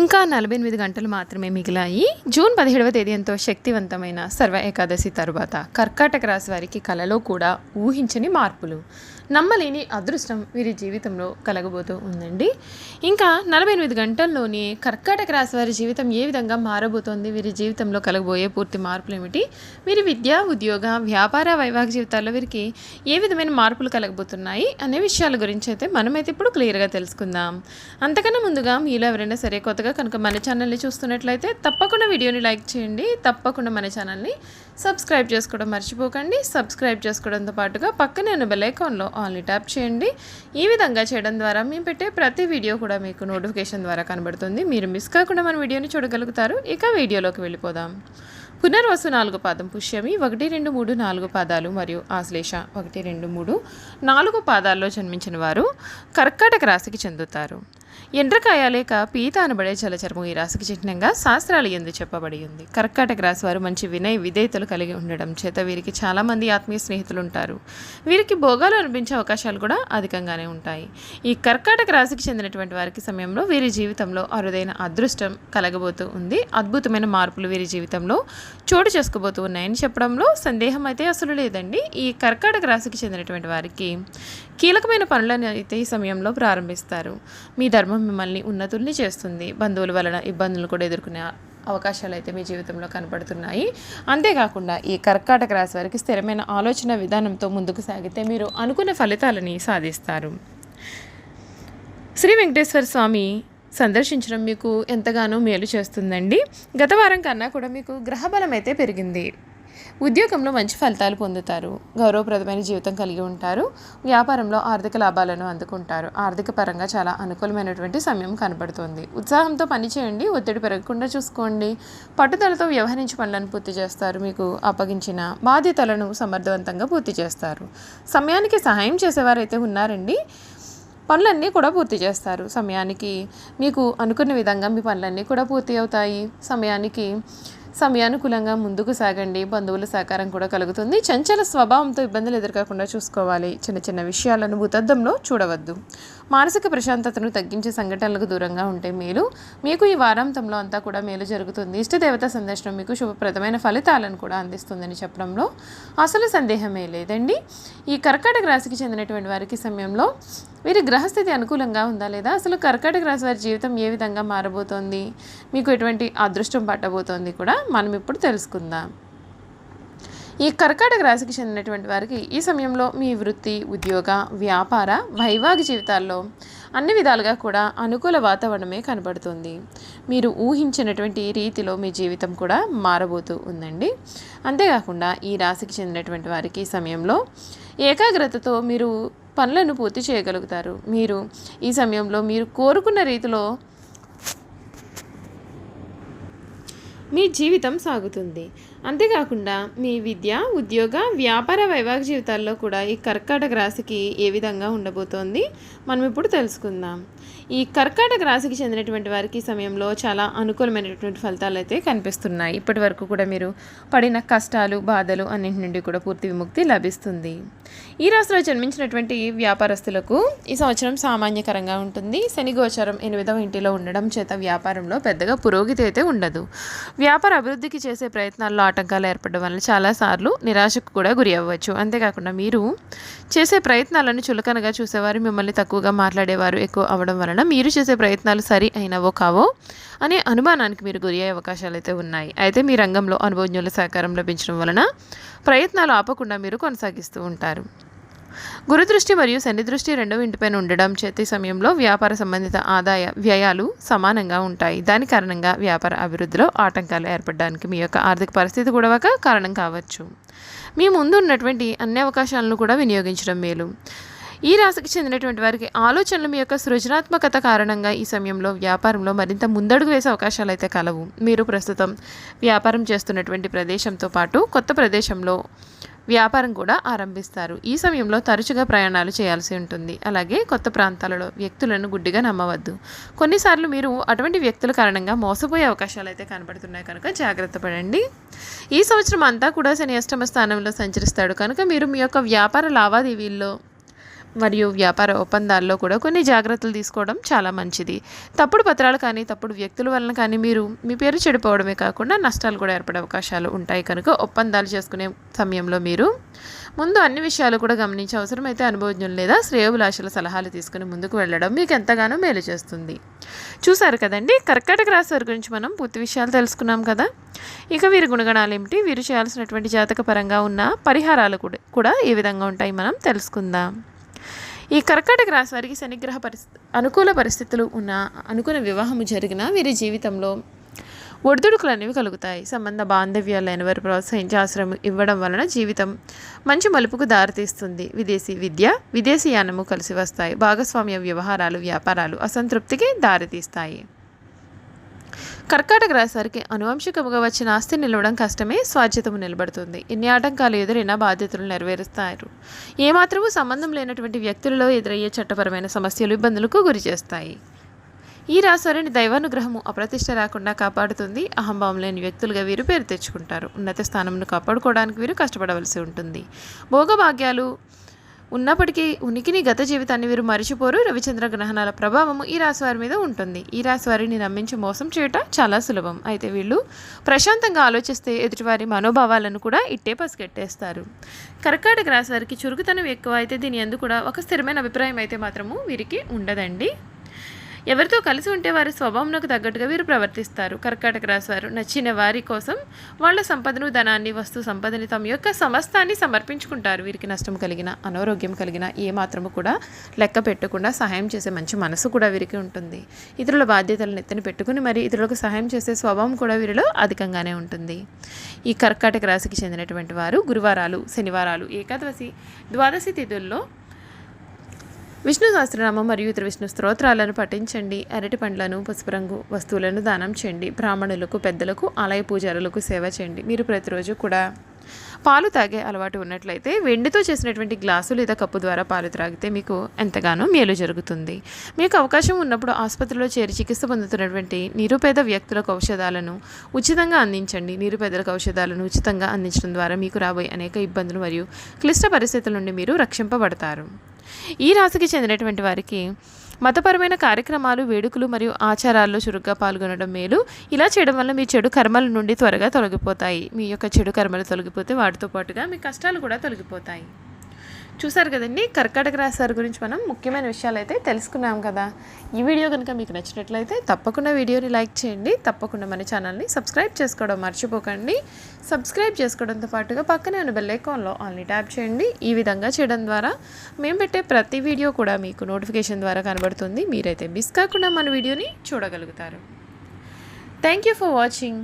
ఇంకా నలభై ఎనిమిది గంటలు మాత్రమే మిగిలాయి. జూన్ పదిహేడవ తేదీ ఎంతో శక్తివంతమైన సర్వ ఏకాదశి తరువాత కర్కాటక రాశి వారికి కలలో కూడా ఊహించని మార్పులు. నమ్మలేని అదృష్టం వీరి జీవితంలో కలగబోతూ ఉందండి. ఇంకా నలభై ఎనిమిది గంటల్లోనే కర్కాటక రాశి వారి జీవితం ఏ విధంగా మారబోతోంది వీరి జీవితంలో కలగబోయే పూర్తి మార్పులు ఏమిటి వీరి విద్య ఉద్యోగ వ్యాపార వైవాహిక జీవితాల్లో వీరికి ఏ విధమైన మార్పులు కలగబోతున్నాయి అనే విషయాల గురించి అయితే మనమైతే ఇప్పుడు క్లియర్గా తెలుసుకుందాం. అంతకన్నా ముందుగా మీలో ఎవరైనా సరే కొత్తగా కనుక మన ఛానల్ని చూస్తున్నట్లయితే తప్పకుండా వీడియోని లైక్ చేయండి. తప్పకుండా మన ఛానల్ని సబ్స్క్రైబ్ చేసుకోవడం మర్చిపోకండి. సబ్స్క్రైబ్ చేసుకోవడంతో పాటుగా పక్కనే ఉన్న బెల్ ఆన్లీ ఆల్ని ట్యాప్ చేయండి. ఈ విధంగా చేయడం ద్వారా మేము పెట్టే ప్రతి వీడియో కూడా మీకు నోటిఫికేషన్ ద్వారా కనబడుతుంది. మీరు మిస్ కాకుండా మన వీడియోని చూడగలుగుతారు. ఇక వీడియోలోకి వెళ్ళిపోదాం. పునర్వసు నాలుగు పాదం పుష్యమి ఒకటి రెండు మూడు నాలుగు పాదాలు మరియు ఆశ్లేష ఒకటి రెండు మూడు నాలుగు పాదాల్లో జన్మించిన వారు కర్కాటక రాశికి చెందుతారు. ఎండ్రకాయ లేక పీత అనబడే జలచరము ఈ రాశికి చిహ్నంగా శాస్త్రాలు ఎందు చెప్పబడి ఉంది. కర్కాటక రాశి వారు మంచి వినయ విధేయతలు కలిగి ఉండడం చేత వీరికి చాలామంది ఆత్మీయ స్నేహితులు ఉంటారు. వీరికి భోగాలు అనిపించే అవకాశాలు కూడా అధికంగానే ఉంటాయి. ఈ కర్కాటక రాశికి చెందినటువంటి వారికి సమయంలో వీరి జీవితంలో అరుదైన అదృష్టం కలగబోతూ ఉంది. అద్భుతమైన మార్పులు వీరి జీవితంలో చోటు చేసుకోబోతూ ఉన్నాయని చెప్పడంలో సందేహం అయితే అసలు లేదండి. ఈ కర్కాటక రాశికి చెందినటువంటి వారికి కీలకమైన పనులను అయితే ఈ సమయంలో ప్రారంభిస్తారు. మీ ధర్మ మిమ్మల్ని ఉన్నతుల్ని చేస్తుంది. బంధువుల వలన ఇబ్బందులు కూడా ఎదుర్కొనే అవకాశాలు అయితే మీ జీవితంలో కనపడుతున్నాయి. అంతేకాకుండా ఈ కర్కాటక రాశి వారికి స్థిరమైన ఆలోచన విధానంతో ముందుకు సాగితే మీరు అనుకున్న ఫలితాలని సాధిస్తారు. శ్రీ వెంకటేశ్వర స్వామి సందర్శించడం మీకు ఎంతగానో మేలు చేస్తుందండి. గత వారం కన్నా కూడా మీకు గ్రహబలం అయితే పెరిగింది. ఉద్యోగంలో మంచి ఫలితాలు పొందుతారు. గౌరవప్రదమైన జీవితం కలిగి ఉంటారు. వ్యాపారంలో ఆర్థిక లాభాలను అందుకుంటారు. ఆర్థిక పరంగా చాలా అనుకూలమైనటువంటి సమయం కనబడుతుంది. ఉత్సాహంతో పనిచేయండి ఒత్తిడి పెరగకుండా చూసుకోండి. పట్టుదలతో వ్యవహరించి పనులను పూర్తి చేస్తారు. మీకు అప్పగించిన బాధ్యతలను సమర్థవంతంగా పూర్తి చేస్తారు. సమయానికి సహాయం చేసేవారైతే ఉన్నారండి. పనులన్నీ కూడా పూర్తి చేస్తారు. సమయానికి మీకు అనుకున్న విధంగా మీ పనులన్నీ కూడా పూర్తి అవుతాయి. సమయానికి సమయానుకూలంగా ముందుకు సాగండి. బంధువుల సహకారం కూడా కలుగుతుంది. చంచల స్వభావంతో ఇబ్బందులు ఎదుర్కోకుండా చూసుకోవాలి. చిన్న చిన్న విషయాలను భూతద్దంలో చూడవద్దు. మానసిక ప్రశాంతతను తగ్గించే సంఘటనలకు దూరంగా ఉంటే మేలు. మీకు ఈ వారాంతంలో అంతా కూడా మేలు జరుగుతుంది. ఇష్టదేవత సందర్శనం మీకు శుభప్రదమైన ఫలితాలను కూడా అందిస్తుందని చెప్పడంలో అసలు సందేహమే లేదండి. ఈ కర్కాటక రాశికి చెందినటువంటి వారికి సమయంలో వీరి గ్రహస్థితి అనుకూలంగా ఉందా లేదా? అసలు కర్కాటక రాశి వారి జీవితం ఏ విధంగా మారబోతోంది? మీకు ఎటువంటి అదృష్టం పట్టబోతోంది కూడా మనం ఇప్పుడు తెలుసుకుందాం. ఈ కర్కాటక రాశికి చెందినటువంటి వారికి ఈ సమయంలో మీ వృత్తి ఉద్యోగ వ్యాపార వైవాహిక జీవితాల్లో అన్ని విధాలుగా కూడా అనుకూల వాతావరణమే కనబడుతుంది. మీరు ఊహించినటువంటి రీతిలో మీ జీవితం కూడా మారబోతూ ఉందండి. అంతేకాకుండా ఈ రాశికి చెందినటువంటి వారికి ఈ సమయంలో ఏకాగ్రతతో మీరు పనులను పూర్తి చేయగలుగుతారు. మీరు ఈ సమయంలో మీరు కోరుకున్న రీతిలో మీ జీవితం సాగుతుంది. అంతేకాకుండా మీ విద్య ఉద్యోగ వ్యాపార వైవాహిక జీవితాల్లో కూడా ఈ కర్కాటక రాశికి ఏ విధంగా ఉండబోతోంది? మనం ఇప్పుడు తెలుసుకుందాం. ఈ కర్కాటక రాశికి చెందినటువంటి వారికి సమయంలో చాలా అనుకూలమైనటువంటి ఫలితాలు అయితే కనిపిస్తున్నాయి. ఇప్పటి వరకు కూడా మీరు పడిన కష్టాలు బాధలు అన్నింటి నుండి కూడా పూర్తి విముక్తి లభిస్తుంది. ఈ రాశిలో జన్మించినటువంటి వ్యాపారస్తులకు ఈ సంవత్సరం సామాన్యకరంగా ఉంటుంది. శని గోచరం ఎనిమిదవ ఇంటిలో ఉండడం చేత వ్యాపారంలో పెద్దగా పురోగతి అయితే ఉండదు. వ్యాపార అభివృద్ధికి చేసే ప్రయత్నాల్లో ఆటంకాలు ఏర్పడడం వల్ల చాలాసార్లు నిరాశకు కూడా గురి అవ్వచ్చు. అంతేకాకుండా మీరు చేసే ప్రయత్నాలను చులకనగా చూసేవారు మిమ్మల్ని తక్కువగా మాట్లాడేవారు ఎక్కువ అవడం వలన మీరు చేసే ప్రయత్నాలు సరి అయినవో కావో అనే అనుమానానికి మీరు గురి అయ్యే అవకాశాలు అయితే ఉన్నాయి. అయితే మీ రంగంలో అనుభవజ్ఞుల సహకారం లభించడం వలన ప్రయత్నాలు ఆపకుండా మీరు కొనసాగిస్తూ ఉంటారు. గురుదృష్టి మరియు శని దృష్టి రెండవ ఇంటిపైన ఉండడం చేతి సమయంలో వ్యాపార సంబంధిత ఆదాయ వ్యయాలు సమానంగా ఉంటాయి. దాని కారణంగా వ్యాపార అభివృద్ధిలో ఆటంకాలు ఏర్పడడానికి మీ యొక్క ఆర్థిక పరిస్థితి కూడా ఒక కారణం కావచ్చు. మీ ముందు ఉన్నటువంటి అన్ని అవకాశాలను కూడా వినియోగించడం మేలు. ఈ రాశికి చెందినటువంటి వారికి ఆలోచనలు మీ యొక్క సృజనాత్మకత కారణంగా ఈ సమయంలో వ్యాపారంలో మరింత ముందడుగు వేసే అవకాశాలు అయితే కలవు. మీరు ప్రస్తుతం వ్యాపారం చేస్తున్నటువంటి ప్రదేశంతో పాటు కొత్త ప్రదేశంలో వ్యాపారం కూడా ఆరంభిస్తారు. ఈ సమయంలో తరచుగా ప్రయాణాలు చేయాల్సి ఉంటుంది. అలాగే కొత్త ప్రాంతాలలో వ్యక్తులను గుడ్డిగా నమ్మవద్దు. కొన్నిసార్లు మీరు అటువంటి వ్యక్తుల కారణంగా మోసపోయే అవకాశాలు అయితే కనబడుతున్నాయి కనుక జాగ్రత్త పడండి. ఈ సంవత్సరం అంతా కూడా శని అష్టమ స్థానంలో సంచరిస్తాడు. కనుక మీరు మీ యొక్క వ్యాపార లావాదేవీల్లో మరియు వ్యాపార ఒప్పందాల్లో కూడా కొన్ని జాగ్రత్తలు తీసుకోవడం చాలా మంచిది. తప్పుడు పత్రాలు కానీ తప్పుడు వ్యక్తుల వలన కానీ మీరు మీ పేరు చెడిపోవడమే కాకుండా నష్టాలు కూడా ఏర్పడే అవకాశాలు ఉంటాయి. కనుక ఒప్పందాలు చేసుకునే సమయంలో మీరు ముందు అన్ని విషయాలు కూడా గమనించే అవసరమైతే అనుభవజ్ఞులు లేదా శ్రేయోభిలాషుల సలహాలు తీసుకుని ముందుకు వెళ్ళడం మీకు ఎంతగానో మేలు చేస్తుంది. చూసారు కదండి? కర్కాటక రాశి వారి గురించి మనం పూర్తి విషయాలు తెలుసుకున్నాం కదా? ఇక వీరి గుణగణాలు ఏమిటి? వీరు చేయాల్సినటువంటి జాతక పరంగా ఉన్న పరిహారాలు కూడా కూడా ఏ విధంగా ఉంటాయి మనం తెలుసుకుందాం. ఈ కర్కాటక రాశి వారికి శనిగ్రహ పరిస్థితి అనుకూల పరిస్థితులు ఉన్న అనుకున్న వివాహము జరిగిన వీరి జీవితంలో ఒడిదుడుకులు అనేవి కలుగుతాయి. సంబంధ బాంధవ్యాలైన వారు ప్రోత్సహించి ఆశ్రమం ఇవ్వడం వలన జీవితం మంచి మలుపుకు దారితీస్తుంది. విదేశీ విద్య విదేశీ యానము కలిసి వస్తాయి. భాగస్వామ్య వ్యవహారాలు వ్యాపారాలు అసంతృప్తికి దారితీస్తాయి. కర్కాటక రాశి అనువంశికముగా వచ్చిన ఆస్తి నిలవడం కష్టమే స్వాధ్యతము నిలబడుతుంది. ఎన్ని ఆటంకాలు ఎదురైనా బాధ్యతలు నెరవేరుస్తారు. ఏమాత్రము సంబంధం లేనటువంటి వ్యక్తులలో ఎదురయ్యే చట్టపరమైన సమస్యలు ఇబ్బందులకు గురి చేస్తాయి. ఈ రాశివారిని దైవానుగ్రహము అప్రతిష్ట రాకుండా కాపాడుతుంది. అహంభావం లేని వ్యక్తులుగా వీరు పేరు తెచ్చుకుంటారు. ఉన్నత స్థానంను కాపాడుకోవడానికి వీరు కష్టపడవలసి ఉంటుంది. భోగభాగ్యాలు ఉన్నప్పటికీ ఉనికిని గత జీవితాన్ని వీరు మరిచిపోరు. రవిచంద్ర గ్రహణాల ప్రభావము ఈ రాశి వారి మీద ఉంటుంది. ఈ రాశి వారిని నమ్మించి మోసం చేయటం చాలా సులభం. అయితే వీళ్ళు ప్రశాంతంగా ఆలోచిస్తే ఎదుటివారి మనోభావాలను కూడా ఇట్టే పసిగట్టేస్తారు. కర్కాటక రాశి వారికి చురుకుతనం ఎక్కువ అయితే దీని ఎందు కూడా ఒక స్థిరమైన అభిప్రాయం అయితే మాత్రము వీరికి ఉండదండి. ఎవరితో కలిసి ఉంటే వారి స్వభావంకు తగ్గట్టుగా వీరు ప్రవర్తిస్తారు. కర్కాటక రాశి వారు నచ్చిన వారి కోసం వాళ్ళ సంపదను ధనాన్ని వస్తు సంపదని తమ యొక్క సమస్తాన్ని సమర్పించుకుంటారు. వీరికి నష్టం కలిగిన అనారోగ్యం కలిగిన ఏ మాత్రము కూడా లెక్క పెట్టకుండా సహాయం చేసే మంచి మనసు కూడా వీరికి ఉంటుంది. ఇతరుల బాధ్యతలను ఎత్తిన పెట్టుకుని మరి ఇతరులకు సహాయం చేసే స్వభావం కూడా వీరిలో అధికంగానే ఉంటుంది. ఈ కర్కాటక రాశికి చెందినటువంటి వారు గురువారాలు శనివారాలు ఏకాదశి ద్వాదశి తిథుల్లో విష్ణు సహస్రనామం మరియు ఇతర విష్ణు స్తోత్రాలను పఠించండి. అరటి పండ్లను పసుపు రంగు వస్తువులను దానం చేయండి. బ్రాహ్మణులకు పెద్దలకు ఆలయ పూజారులకు సేవ చేయండి. మీరు ప్రతిరోజు కూడా పాలు తాగే అలవాటు ఉన్నట్లయితే వెండితో చేసినటువంటి గ్లాసు లేదా కప్పు ద్వారా పాలు త్రాగితే మీకు ఎంతగానో మేలు జరుగుతుంది. మీకు అవకాశం ఉన్నప్పుడు ఆసుపత్రిలో చేరి చికిత్స పొందుతున్నటువంటి నిరుపేద వ్యక్తులకు ఔషధాలను ఉచితంగా అందించండి. నిరుపేదలకు ఔషధాలను ఉచితంగా అందించడం ద్వారా మీకు రాబోయే అనేక ఇబ్బందులు మరియు క్లిష్ట పరిస్థితుల నుండి మీరు రక్షింపబడతారు. ఈ రాశికి చెందినటువంటి వారికి మతపరమైన కార్యక్రమాలు వేడుకలు మరియు ఆచారాల్లో చురుగ్గా పాల్గొనడం మేలు. ఇలా చేయడం వల్ల మీ చెడు కర్మల నుండి త్వరగా తొలగిపోతాయి. మీ యొక్క చెడు కర్మలు తొలగిపోతే వాడు వాటితో పాటుగా మీ కష్టాలు కూడా తొలగిపోతాయి. చూసారు కదండి? కర్కాటక రాశి వారి గురించి మనం ముఖ్యమైన విషయాలు అయితే తెలుసుకున్నాం కదా. ఈ వీడియో కనుక మీకు నచ్చినట్లయితే తప్పకుండా వీడియోని లైక్ చేయండి. తప్పకుండా మన ఛానల్ని సబ్స్క్రైబ్ చేసుకోవడం మర్చిపోకండి. సబ్స్క్రైబ్ చేసుకోవడంతో పాటుగా పక్కనే ఉన్న బెల్ ఐకాన్లో ఆన్లీ ట్యాప్ చేయండి. ఈ విధంగా చేయడం ద్వారా మేము పెట్టే ప్రతి వీడియో కూడా మీకు నోటిఫికేషన్ ద్వారా కనబడుతుంది. మీరైతే మిస్ కాకుండా మన వీడియోని చూడగలుగుతారు. Thank you for watching.